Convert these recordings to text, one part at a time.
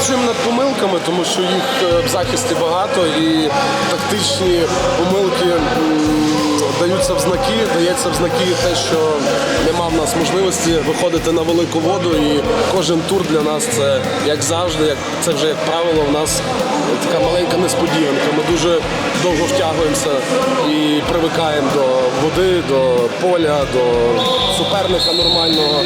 працюємо над помилками, тому що їх е, в захисті багато і тактичні помилки даються в знаки, дається в знаки те, що нема в нас можливості виходити на велику воду. І кожен тур для нас це як завжди, як це вже як правило, в нас така маленька несподіванка. Ми дуже довго втягуємося і привикаємо до води, до поля, до суперника нормального.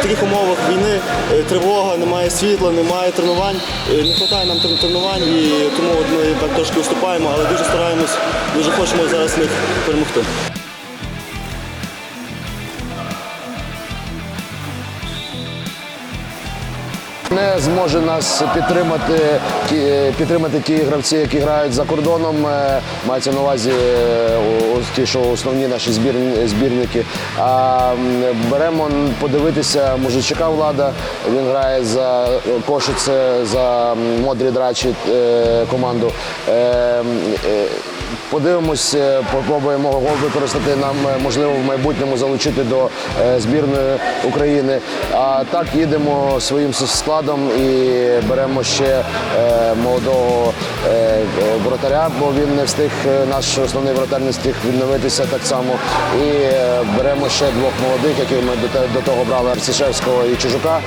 В таких умовах війни е, тривога, немає світла, немає тренувань, е, не вистачає нам тренувань і тому ми так трошки уступаємо, але дуже стараємось, дуже хочемо зараз них перемогти. Не зможе нас підтримати підтримати ті гравці, які грають за кордоном. Е, Мається на увазі е, ті, що основні наші збірники. А беремо подивитися мужичика влада. Він грає за Кошице, за Модрі Драчі е, команду. Подивимось, е, попробуємо його використати нам, е, можливо, в майбутньому залучити до е, збірної України. А так їдемо своїм складом і беремо ще молодого е, бо він не встиг, наш основний воротар не встиг відновитися так само. І беремо ще двох молодих, які ми до того брали Арсішевського і Чижука.